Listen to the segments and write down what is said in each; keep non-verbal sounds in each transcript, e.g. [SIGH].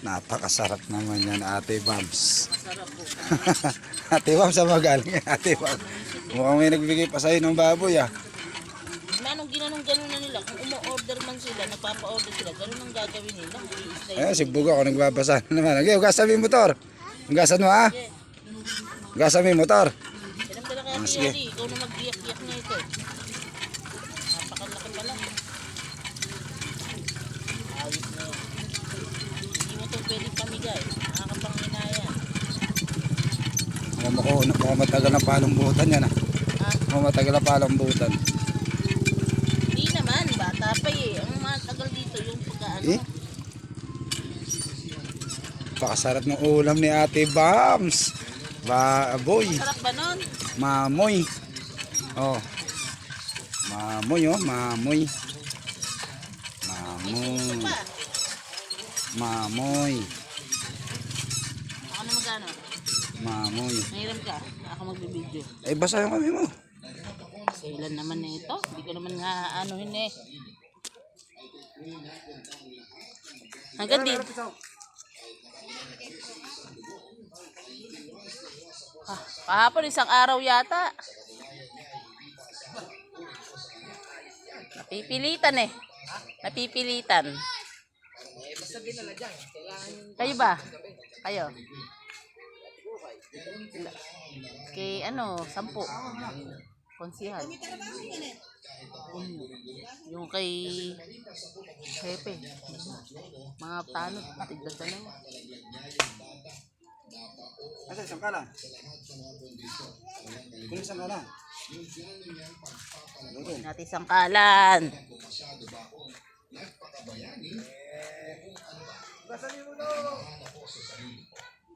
Napakasarap naman yan, Ate Bams. [LAUGHS] Ate Bams, sa magaling yan, Ate Bams. Mukhang may nagbigay pa sa'yo ng baboy, ah. Manong ginanong gano'n na nila. Kung umu-order man sila, nagpapa-order sila, gano'n ang gagawin nila. Ayun, si Bugo ako nagbabasa naman. Okay, ugasan mo yung motor. Ugasan mo, ha? Ugasan mo yung motor. Ilang pala kaya Ah, si sige. Ikaw na mag-iyak-iyak na ito. Napakalaki pala. Ayos na yun. Hindi mo ito pwedeng pamigay. Nakakapanghinaya. Mukhang mako, mukhang matagal na palumbutan yan, ah. Ha? Mukhang matagal na palumbutan. Hindi naman, bata pa eh. Ang matagal dito yung pagkaano. Eh? Pakasarap ng ulam ni Ate Bams. Baboy. Sarap ba nun? Mamoy. Oh. Mamoy, oh. Mamoy. Mamoy. Mamoy. Magano. Mamoy. Nahiram ka. Ako magbibideo. Eh, basa yung kami mo. Kailan naman na ito? Hindi ko naman nga anuhin eh. Hanggang di. Ah, kahapon isang araw yata. Napipilitan eh. Napipilitan. Kayo ba? Kayo? Kay ano, sampu. Konsihal. Yung kay Hepe. Mga tanod, tigdag na lang. Asa, isang ka lang. Kung isang ka lang. Natin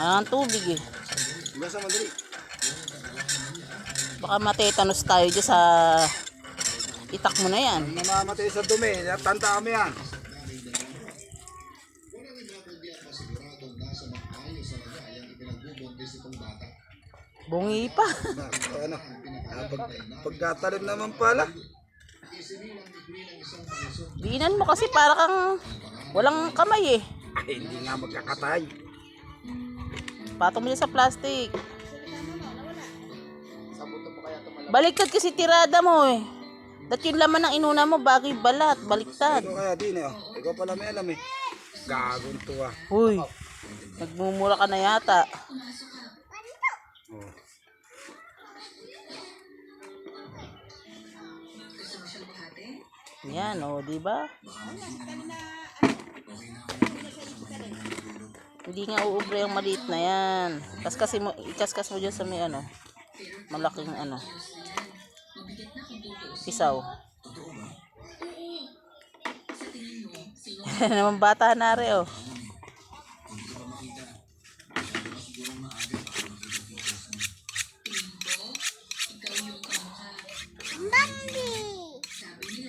Ang tubig eh. Gasa madali. Baka matetanos tayo dyan sa itak mo na yan. Mamamatay sa dumi. Tanta kami yan. Bungi pa. Ano, ah, pag, pagkatalim naman pala. Dinan mo kasi para kang walang kamay eh. Ay, hindi nga magkakatay. Patong mo dyan sa plastic. Baliktad kasi tirada mo eh. Dat yung laman ng inuna mo bago yung balat. Baliktad. Ikaw kaya din eh. oh. Ikaw pala may alam eh. Gagong to ah. Uy. Nagmumura ka na yata. Oh. Yan o, oh, di ba? Hindi nga uubre yung maliit na yan. Kaskas mo, ikaskas mo dyan sa may ano. Malaking ano. Pisaw. [LAUGHS] Naman bata na rin oh.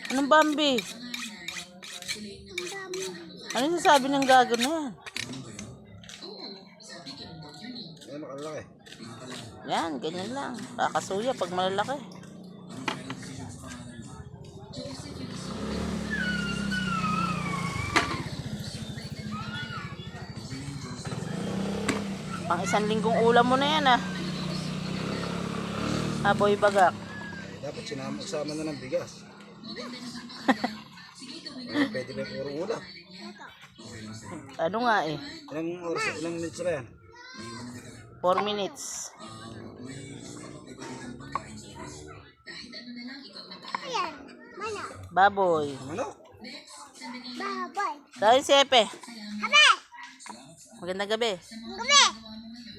Anong Bambi? Ano yung sasabi ng gago na yan? Makalaki. Yan, ganyan lang. Kakasuya pag malalaki. Pang isang linggong ulam mo na yan ah. Aboy bagak. Dapat sinama sama na ng bigas. [LAUGHS] pwede ba puro ulam? Ano nga eh. Ilang oras, ilang minutes na yan? 4 minutes. Baboy. Manok? Dahil si Epe. Magandang gabi.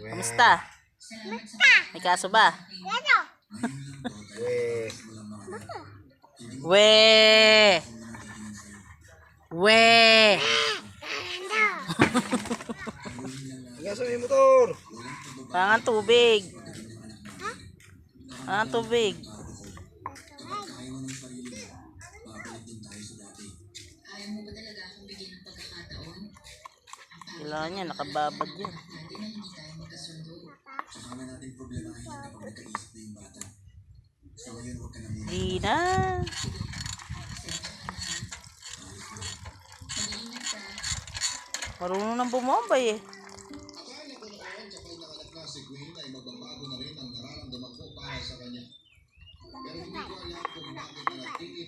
Kamusta? May kaso ba? Eh, We! We! Tingnan sa may motor. Pangan tubig. Ha? Pangan tubig. Wala niya, nakababag yun. Di na. Marunong nang bumombay eh. Akala ko noon kapag nakalagna si ay magbabago na rin ang nararamdaman ko para sa kanya. Pero hindi ko alam kung bakit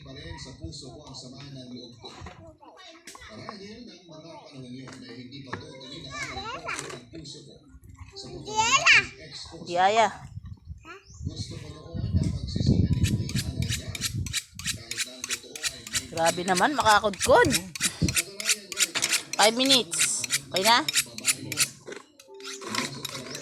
pa rin sa puso ko ang sama ng loob ko. Marahil ng mga panahon yun ay hindi pa totally nakakalang ang puso ko. Sa pagkakas ex ko. Yaya. Gusto ko noon na pagsisihan ni Queen. Kahit ang totoo ay may... Grabe naman, makakudkod. 5 minutes. 回一